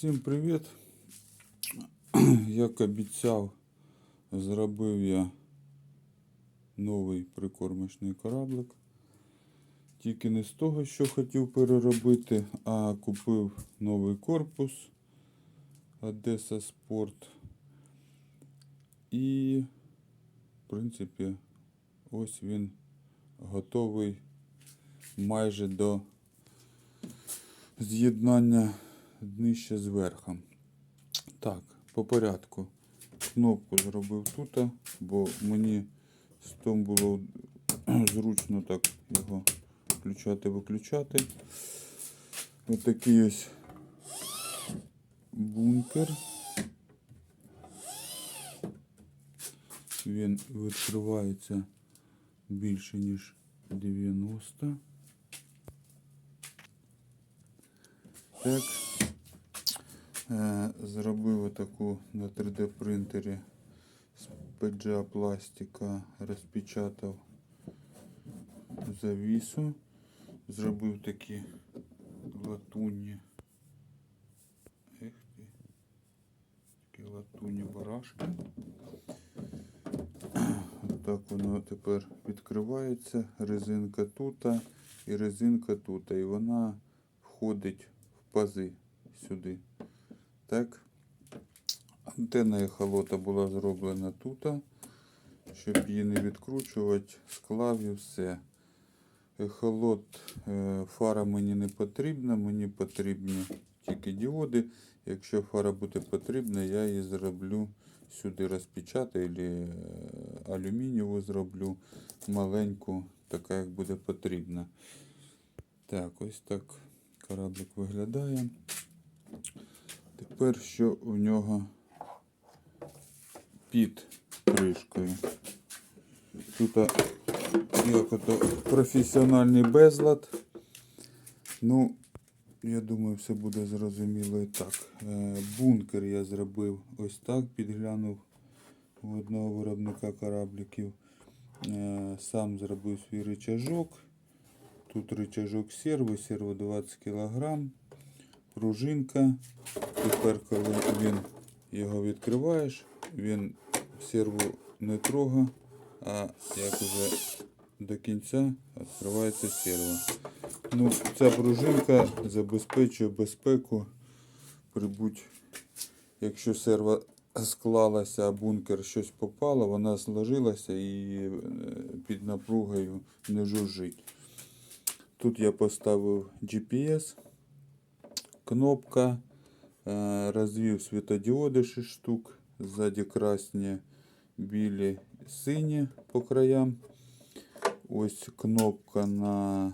Всім привіт! Як обіцяв, зробив я новий прикормочний кораблик. Тільки не з того, що хотів переробити, а купив новий корпус Одеса Спорт. І, в принципі, ось він готовий майже до з'єднання днища з верхом. Так, по порядку. Кнопку зробив тут, бо мені з том було зручно так його включати-виключати. Ось такий ось бункер. Він відкривається більше, ніж 90. Так. Е, Зробив таку на 3D принтері з PGA пластика, розпечатав завісу, зробив такі латунні. Ех ти, такі латунні барашки. Так воно тепер відкривається. Резинка тут і резинка тут. І вона входить в пази сюди. Так. Антенна ехолота була зроблена тут, щоб її не відкручувати, склав і все. Ехолот, е, фара мені не потрібна, мені потрібні тільки діоди. Якщо фара буде потрібна, я її зроблю сюди розпечатаю, або е, алюмінієву зроблю маленьку, така як буде потрібна. Так, ось так кораблик виглядає. Тепер що у нього під кришкою. Тут як ото професіональний безлад. Ну, я думаю, все буде зрозуміло і так. Е, Бункер я зробив ось так, підглянув у одного виробника корабликів. Е, Сам зробив свій рычажок. Тут рычажок серво, серво 20 кг, пружинка. Тепер, коли він його відкриваєш, він серву не трогає, а як вже до кінця відкривається серво. Ну, ця пружинка забезпечує безпеку. Прибудь, якщо серва склалася, а бункер щось попало, вона зложилася і е, під напругою не жужжить. Тут я поставив GPS, кнопка, е, розвів світодіоди 6 штук, ззаді красні, білі, сині по краям. Ось кнопка на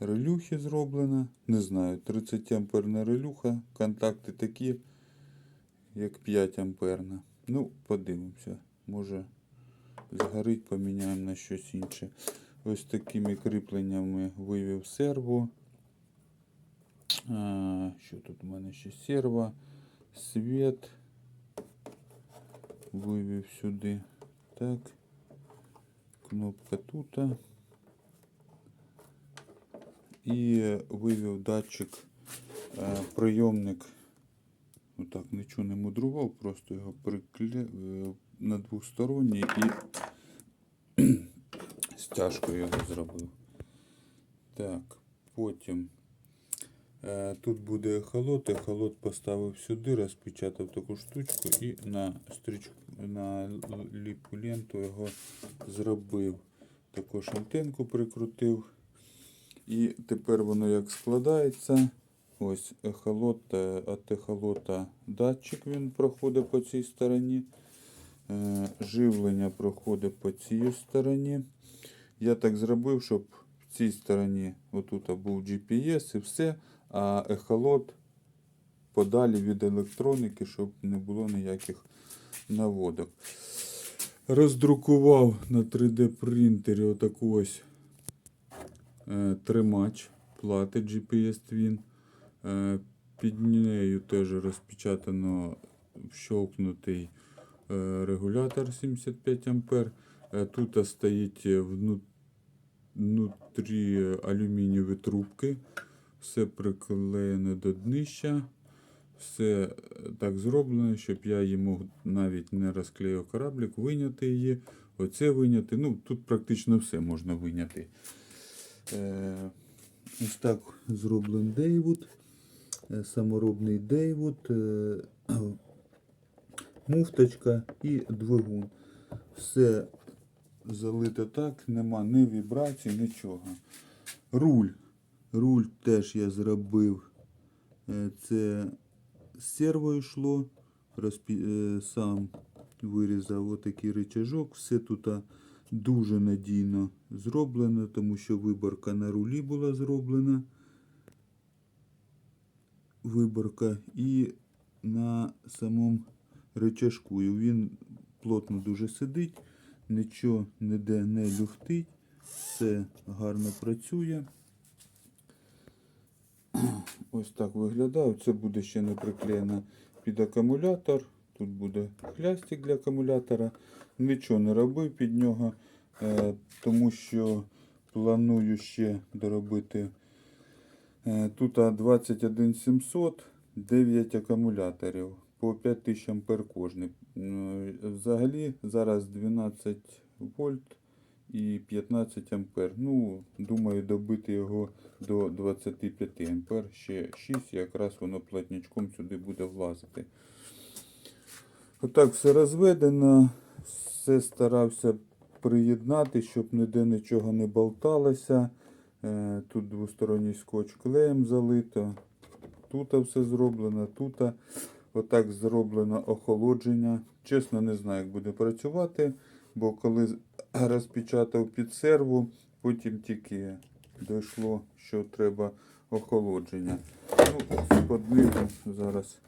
релюхи зроблена. Не знаю, 30 амперна релюха. Контакти такі, як 5 амперна. Ну, подивимося. Може згорить, поміняємо на щось інше. Ось такими кріпленнями вивів серво. Що тут у мене ще серво? Світ. Вивів сюди. Так. Кнопка тут. І вивів датчик, е, прийомник. Отак нічого не мудрував, просто його прикле... на двосторонній і стяжкою його зробив. Так, потім тут буде ехолот, ехолот поставив сюди, розпечатав таку штучку і на стрічку, на ліпу ленту його зробив. Також антенку прикрутив. І тепер воно як складається. Ось ехолот, е, от ехолота датчик він проходить по цій стороні. Е, Живлення проходить по цій стороні. Я так зробив, щоб в цій стороні отут був GPS і все, а ехолот подалі від електроніки, щоб не було ніяких наводок. Роздрукував на 3D принтері отаку ось е, тримач плати GPS Twin. Е, Під нею теж розпечатано щелкнутий е, регулятор 75 А. Тут стоїть внутрі алюмінієві трубки. Все приклеєно до днища. все е, так зроблено, щоб я її мог навіть не розклеїв кораблик, виняти її, оце виняти. Ну, тут практично все можна виняти. Е, ось так зроблений Дейвуд, е, саморобний Дейвуд, е, муфточка і двигун. Все залито так, нема ні вібрацій, нічого. Руль. Руль теж я зробив. Е, Це з серво йшло. Розпі... е, Сам вирізав отакий рычажок. Все тут дуже надійно зроблено, тому що виборка на рулі була зроблена. Виборка і на самому рычажку. І Він плотно дуже сидить, нічого ніде не люфтить, все гарно працює. Ось так виглядає. Це буде ще не приклеєно під акумулятор. Тут буде хлястик для акумулятора. Нічого не робив під нього, е, тому що планую ще доробити. Е, Тут 21700, 9 акумуляторів по 5000 ампер кожний. Е, Взагалі зараз 12 вольт і 15 ампер. Ну, думаю, добити його до 25 ампер. Ще 6, якраз воно платничком сюди буде влазити. Отак все розведено. Все старався приєднати, щоб ніде нічого не болталося. Е, Тут двосторонній скотч клеєм залито. Тут все зроблено, тут отак зроблено охолодження. Чесно, не знаю, як буде працювати, бо коли розпечатав під серву, потім тільки дійшло, що треба охолодження. Ну, з-під низу зараз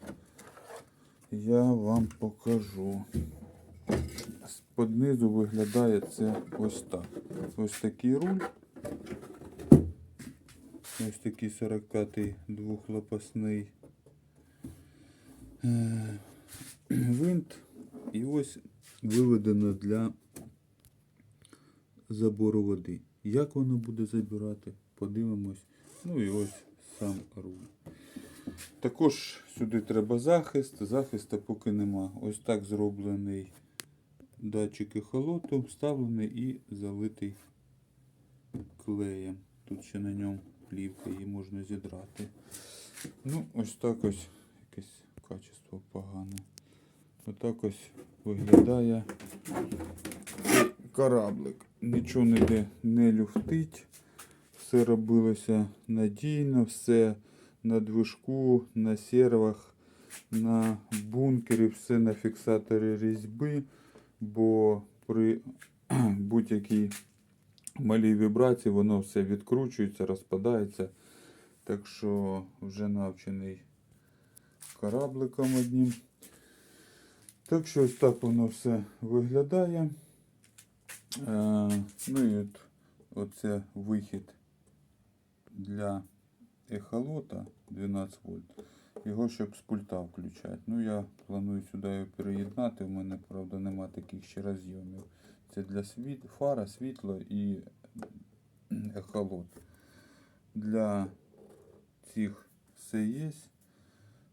я вам покажу. З-під низу виглядає це ось так. Ось такий руль. Ось такий 45-й двохлопасний е, винт. І ось виведено для забору води. Як воно буде забирати, подивимось. Ну і ось сам руль. Також сюди треба захист. Захисту поки нема. Ось так зроблений датчик ехолоту, вставлений і залитий клеєм. Тут ще на ньому плівка, її можна зідрати. Ну, ось так ось якесь качество погане. Отак ось виглядає кораблик. Нічого ніде не люфтить. Все робилося надійно, все на движку, на сервах, на бункері, все на фіксаторі різьби, бо при будь-якій малій вібрації воно все відкручується, розпадається. Так що вже навчений корабликом одним. Так що ось так воно все виглядає. Е, ну і от, оце вихід для ехолота 12 вольт. Його щоб з пульта включати. Ну я планую сюди його переєднати. У мене, правда, нема таких ще розйомів. Це для світ... фара, світло і ехолот. Для цих все є.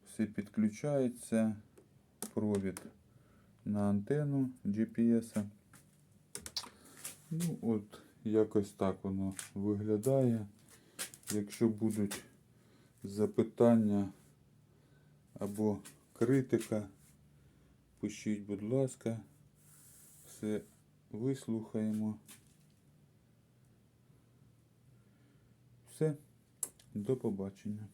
Все підключається. Провід на антенну GPS. Ну, от, якось так воно виглядає. Якщо будуть запитання або критика, пишіть, будь ласка, все вислухаємо. Все, до побачення.